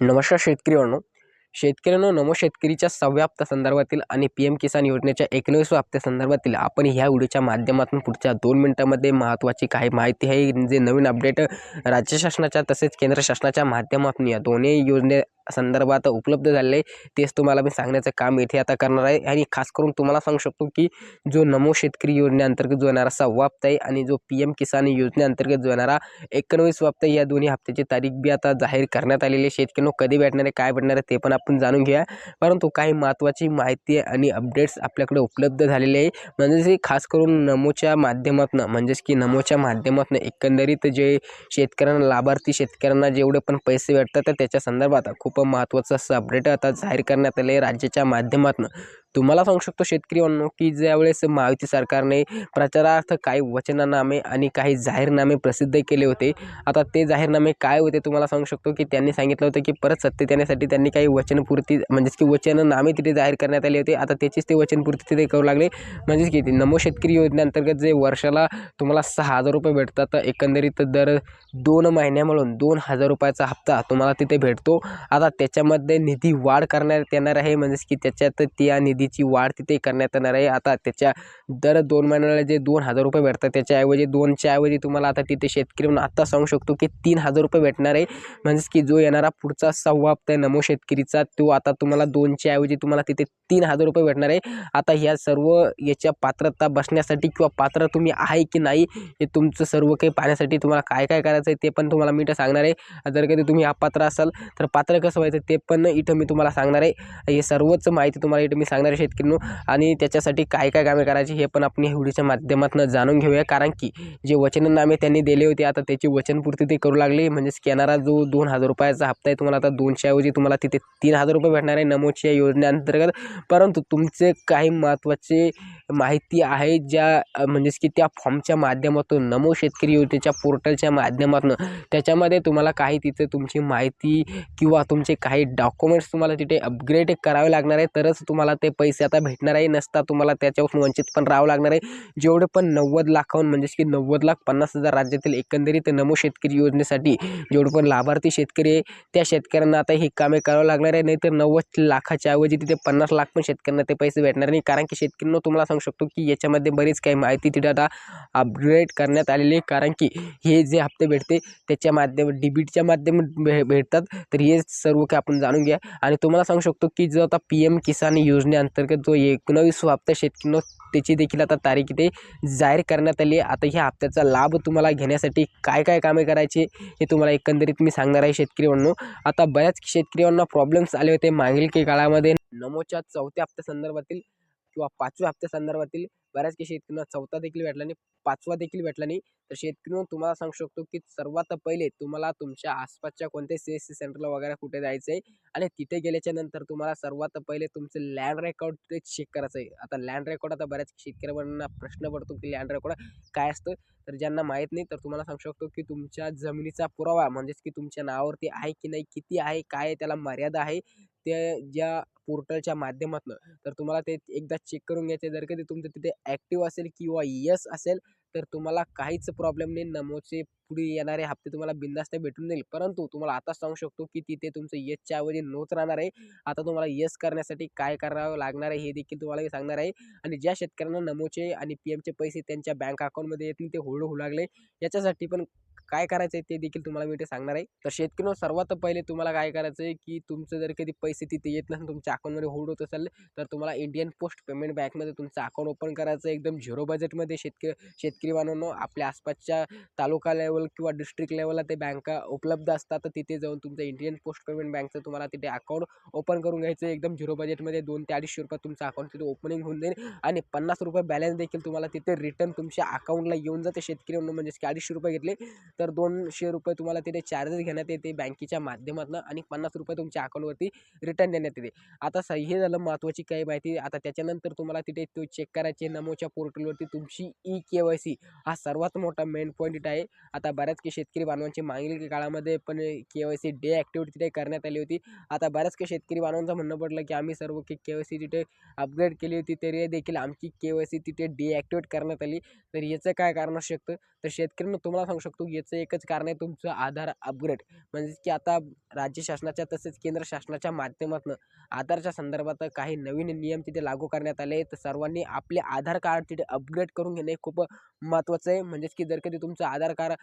नमस्कार शेतकरी शेतकऱ्यांनो नमो शेतकरीच्या सहाव्या हप्त्या संदर्भातील आणि पी एम किसान योजनेच्या एकोणीसव्या हप्त्या संदर्भातील आपण ह्या व्हिडिओच्या माध्यमातून पुढच्या दोन मिनिटांमध्ये महत्त्वाची काही माहिती आहे. जे नवीन अपडेट राज्य शासनाच्या तसेच केंद्र शासनाच्या माध्यमातून या दोन्ही योजने संदर्भात उपलब्ध झालेले आहे, तेच तुम्हाला मी सांगण्याचं काम इथे आता करणार आहे. आणि खास करून तुम्हाला सांगू शकतो की जो नमो शेतकरी योजनेअंतर्गत जो येणारा सहावा हप्ता आहे आणि जो पी एम किसान योजनेअंतर्गत जो येणारा एकोणवीस हप्ता या दोन्ही हप्त्याची तारीख बी आता जाहीर करण्यात आलेली आहे. शेतकऱ्यांना कधी भेटणार आहे काय भेटणार आहे ते पण आपण जाणून घेऊया. परंतु काही महत्त्वाची माहिती आणि अपडेट्स आपल्याकडे उपलब्ध झालेले आहे. म्हणजेच खास करून नमोच्या माध्यमातून म्हणजेच की नमोच्या माध्यमातून एकंदरीत जे शेतकऱ्यांना लाभार्थी शेतकऱ्यांना जेवढे पण पैसे भेटतात तर त्याच्या संदर्भात खूप खूप असं अपडेट आता जाहीर करण्यात आलं आहे राज्याच्या माध्यमातून. तुम्हाला सांगू शकतो शेतकरी म्हणून की ज्यावेळेस महायुती सरकारने प्रचारार्थ काही वचननामे आणि काही जाहीरनामे प्रसिद्ध केले होते आता ते जाहीरनामे काय होते तुम्हाला सांगू शकतो की त्यांनी सांगितलं होतं की परत सत्तेत येण्यासाठी त्यांनी काही वचनपूर्ती म्हणजेच की वचननामे तिथे जाहीर करण्यात आले होते. आता त्याचीच ते वचनपूर्ती तिथे करू लागले. म्हणजेच की ते नमो शेतकरी योजनेअंतर्गत जे वर्षाला तुम्हाला सहा हजार रुपये भेटतात एकंदरीत दर दोन महिन्या मिळून दोन हजार रुपयाचा हप्ता तुम्हाला तिथे भेटतो. आता त्याच्यामध्ये निधी वाढ करण्यात येणार आहे म्हणजेच की त्याच्यात त्या निधी निधीची वाढ तिथे करण्यात येणार आहे. आता त्याच्या दर दोन महिन्याला जे दोन हजार रुपये भेटतात त्याच्याऐवजी दोनच्या ऐवजी तुम्हाला आता तिथे शेतकरी म्हणून आत्ता सांगू शकतो की तीन हजार रुपये भेटणार आहे. म्हणजेच की जो येणारा पुढचा सहावा हप्ता आहे नमो शेतकरीचा तो आता तुम्हाला दोनच्या ऐवजी तुम्हाला तिथे तीन हजार रुपये भेटणार आहे. आता ह्या सर्व याच्या पात्रता बसण्यासाठी किंवा पात्र तुम्ही आहे की नाही हे तुमचं सर्व काही पाहण्यासाठी तुम्हाला काय काय करायचं आहे ते पण तुम्हाला मी इथं सांगणार आहे. जर कधी तुम्ही अपात्र असाल तर पात्र कसं व्हायचं ते पण इथं मी तुम्हाला सांगणार आहे. हे सर्वच माहिती तुम्हाला इथं मी सांगणार करणारे शेतकऱ्यांनो आणि त्याच्यासाठी काय काय कामे करायची हे पण आपण ह्या व्हिडिओच्या माध्यमातून जाणून घेऊया. कारण की जे वचननामे त्यांनी दिले होते आता त्याची वचनपूर्ती ते करू लागले. म्हणजे येणारा जो दोन हजार रुपयाचा हप्ता आहे तुम्हाला आता दोनशेऐवजी तुम्हाला तिथे तीन हजार रुपये भेटणार आहे नमोच्या योजनेअंतर्गत. परंतु तुमचे काही महत्त्वाचे माहिती आहे ज्या म्हणजेच की त्या फॉर्मच्या माध्यमातून नमो शेतकरी योजनेच्या पोर्टलच्या माध्यमातून. त्याच्यामध्ये तुम्हाला काही तिथे तुमची माहिती किंवा तुमचे काही डॉक्युमेंट्स तुम्हाला तिथे अपग्रेड करावे लागणार आहे. तरच तुम्हाला ते पैसे आता भेटणार आहे. नसता तुम्हाला त्याच्यापासून वंचित पण राहावं लागणार आहे. जेवढे पण नव्वद लाखाहून म्हणजेच की नव्वद लाख पन्नास हजार राज्यातील एकंदरीत नमो शेतकरी योजनेसाठी जेवढे पण लाभार्थी शेतकरी आहे त्या शेतकऱ्यांना आता ही कामे करावं लागणार आहे. नाहीतर नव्वद लाखाच्या ऐवजी तिथे पन्नास लाख पण शेतकऱ्यांना ते पैसे भेटणार नाही. कारण की शेतकऱ्यांना तुम्हाला सांगू शकतो की याच्यामध्ये बरीच काही माहिती तिथे आता अपग्रेड करण्यात आलेली आहे. कारण की हे जे हप्ते भेटते त्याच्या माध्यम डीबीटच्या माध्यमात भे भेटतात. तर हे सर्व काही आपण जाणून घ्या. आणि तुम्हाला सांगू शकतो की जो आता पी एम किसान योजनेअंतर्गत जो एकोणावीसवा हप्ता शेतकऱ्यांना त्याची देखील आता तारीख इथे जाहीर करण्यात आली आहे. आता ह्या हप्त्याचा लाभ तुम्हाला घेण्यासाठी काय काय कामे करायची हे तुम्हाला एकंदरीत मी सांगणार आहे शेतकरी म्हणून आता बऱ्याच शेतकऱ्यांना प्रॉब्लेम्स आले होते मागील काही काळामध्ये. नमोच्या चौथ्या हप्त्या संदर्भातील किंवा पाचव्या हप्त्या संदर्भातील बऱ्याच काही शेतकऱ्यांना चौथा देखील भेटला नाही पाचवा देखील भेटला नाही. तर शेतकरी तुम्हाला सांगू शकतो की सर्वात पहिले तुम्हाला तुमच्या आसपासच्या कोणत्याही सी एस सी सेंटरला वगैरे कुठे जायचं आहे आणि तिथे गेल्याच्यानंतर तुम्हाला सर्वात पहिले तुमचं लँड रेकॉर्ड ते चेक करायचं आहे. आता लँड रेकॉर्ड आता बऱ्याच शेतकऱ्यांना प्रश्न पडतो की लँड रेकॉर्ड काय असतं? तर ज्यांना माहीत नाही तर तुम्हाला सांगू शकतो की तुमच्या जमिनीचा पुरावा म्हणजेच की तुमच्या नावावरती आहे की नाही किती आहे काय आहे, त्याला मर्यादा आहे. ते ज्या पोर्टलच्या माध्यमातून तर तुम्हाला ते एकदा चेक करून घ्यायचे जर कधी तुमचं तिथे ॲक्टिव्ह असेल किंवा यस असेल तर तुम्हाला काहीच प्रॉब्लेम नाही. नमोचे पुढे येणारे हप्ते तुम्हाला बिंदास्त भेटून जाईल. परंतु तुम्हाला आता सांगू शकतो की तिथे तुमचं येसच्या ऐवजी नोच राहणार आहे. आता तुम्हाला यस करण्यासाठी काय करावं लागणार आहे हे देखील तुम्हाला सांगणार आहे. आणि ज्या शेतकऱ्यांना नमोचे आणि पी एमचे पैसे त्यांच्या बँक अकाउंटमध्ये येतील ते होळू होऊ लागले. याच्यासाठी पण काय करायचं आहे ते देखील तुम्हाला मी इथे सांगणार आहे. तर शेतकऱ्यांनो सर्वात पहिले तुम्हाला काय करायचं आहे की तुमचं जर कधी पैसे तिथे येत नसेल तुमच्या अकाउंटमध्ये होल्ड होत असेल तर तुम्हाला इंडियन पोस्ट पेमेंट बँकमध्ये तुमचं अकाउंट ओपन करायचं आहे. एकदम झिरो बजेटमध्ये शेतकरी शेतकरी बांधवांनो आपल्या आसपासच्या तालुका लेवल किंवा डिस्ट्रिक्ट लेवलला ते बँका उपलब्ध असतात. तर तिथे जाऊन तुमचं इंडियन पोस्ट पेमेंट बँकचं तुम्हाला तिथे अकाउंट ओपन करून घ्यायचं एकदम झिरो बजेटमध्ये दोन ते अडीचशे रुपये तुमचं अकाउंट तिथे ओपनिंग होऊन जाईल आणि पन्नास रुपये बॅलन्स देखील तुम्हाला तिथे रिटर्न तुमच्या अकाउंटला येऊन जाते. शेतकरी म्हणून म्हणजेच की अडीचशे रुपये घेतले तर दोनशे रुपये तुम्हाला तिथे चार्जेस घेण्यात येते बँकेच्या माध्यमातून आणि पन्नास रुपये तुमच्या अकाउंटवरती रिटर्न देण्यात येते. आता स हे झालं महत्त्वाची काही माहिती. आता त्याच्यानंतर तुम्हाला तिथे तो चेक करायचे नमोच्या पोर्टलवरती तुमची ई के वाय सी हा सर्वात मोठा मेन पॉईंट इथं आहे. आता बऱ्याच काही शेतकरी बांधवांची मागील काळामध्ये पण K Y C day activity तिथे करण्यात आली होती. आता बऱ्याच काही शेतकरी बांधवांचं म्हणणं पडलं की आम्ही सर्व के वाय सी तिथे अपग्रेड केली होती तरी देखील आमची के वाय सी तिथे डिॲक्टिवेट करण्यात आली. तर याचं काय कारण असू शकतं? तर शेतकऱ्यांना तुम्हाला सांगू शकतो याचं याचं एकच कारण आहे तुमचं आधार अपग्रेड म्हणजेच की आता राज्य शासनाच्या तसेच केंद्र शासनाच्या माध्यमातून आधारच्या संदर्भात काही नवीन नियम तिथे लागू करण्यात आले तर सर्वांनी आपले आधार कार्ड तिथे अपग्रेड करून घेणे खूप महत्त्वाचं आहे. म्हणजेच की जर कधी तुमचं आधार कार्ड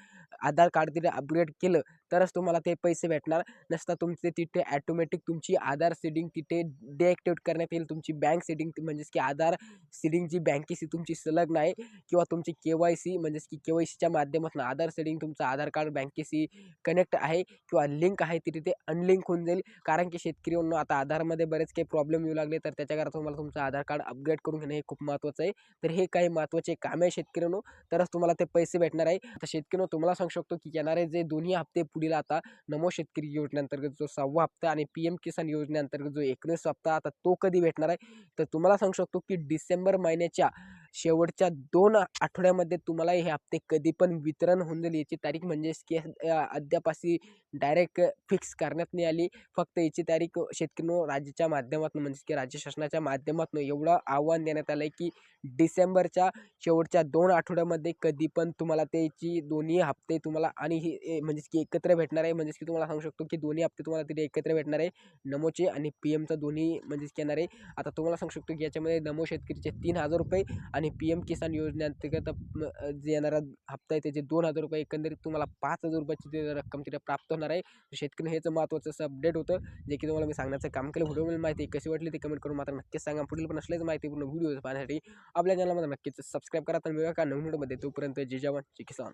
आधार कार्ड तिथे अपग्रेड केलं तरच तुम्हाला ते पैसे भेटणार. नसता तुमचे तिथे ॲटोमॅटिक तुमची आधार सिडिंग तिथे डिॲक्टिवेट करण्यात येईल. तुमची बँक सिडिंग म्हणजेच की आधार सिडिंग जी बँकेशी तुमची संलग्न आहे किंवा तुमची के वाय सी म्हणजेच की के वाय सीच्या माध्यमातून आधार सिडिंग तुमचं आधार कार्ड बँकेशी कनेक्ट आहे किंवा लिंक आहे तिथे तिथे अनलिंक होऊन जाईल. कारण की शेतकरी आता आधारमध्ये बरेच काही प्रॉब्लेम येऊ लागले तर त्याच्याकरता तुम्हाला तुमचं आधार कार्ड अपग्रेड करून घेणे हे खूप महत्त्वाचं आहे. तर हे काही महत्त्वाचे काम आहे शेतकऱ्यांनो तरच तुम्हाला ते पैसे भेटणार आहे. आता शेतकऱ्यांनो तुम्हाला सांगू शकतो की येणारे जे दोन्ही हप्ते पुढील आता नमो शेतकरी योजनेअंतर्गत जो सहावा हप्ता आणि पी एम किसान योजनेअंतर्गत जो एकोणीस हप्ता आता तो कधी भेटणार आहे? तर तुम्हाला सांगू शकतो की डिसेंबर महिन्याच्या शेवटच्या दोन आठवड्यामध्ये तुम्हाला हे हप्ते कधी पण वितरण होऊन जाईल याची तारीख म्हणजेच की अद्याप अद्यापाशी डायरेक्ट फिक्स करण्यात नाही आली. फक्त याची तारीख शेतकरी राज्याच्या माध्यमातून म्हणजेच की राज्य शासनाच्या माध्यमातून एवढं आव्हान देण्यात आलं आहे की डिसेंबरच्या शेवटच्या दोन आठवड्यामध्ये कधी पण तुम्हाला त्याची दोन्ही हप्ते तुम्हाला आणि हे म्हणजेच की एकत्र भेटणार आहे. म्हणजेच की तुम्हाला सांगू शकतो की दोन्ही हप्ते तुम्हाला तिथे एकत्र भेटणार आहे. नमोचे आणि पी एमचा दोन्ही म्हणजेच की येणार आहे. आता तुम्हाला सांगू शकतो की याच्यामध्ये नमो शेतकरीचे तीन हजार रुपये आणि पी एम किसान योजनेअंतर्गत जे येणारा हप्ता आहे त्याचे दोन हजार रुपये एकंदरीत तुम्हाला पाच हजार रुपयाची ते रक्कम तिथे प्राप्त होणार आहे. शेतकरी हेच महत्त्वाचं असं अपडेट होतं जे की तुम्हाला मी सांगण्याचं काम केलं. व्हिडिओमध्ये माहिती कशी वाटली ते कमेंट करून मात्र नक्कीच सांगा. पुढील पण असल्याच माहितीपूर्ण व्हिडिओ पाहण्यासाठी आपल्या चॅनलमध्ये नक्कीच सबस्क्राईब करा. तर मिळवा का नवीन व्हिडिओमध्ये तोपर्यंत जे जवान जे किसान.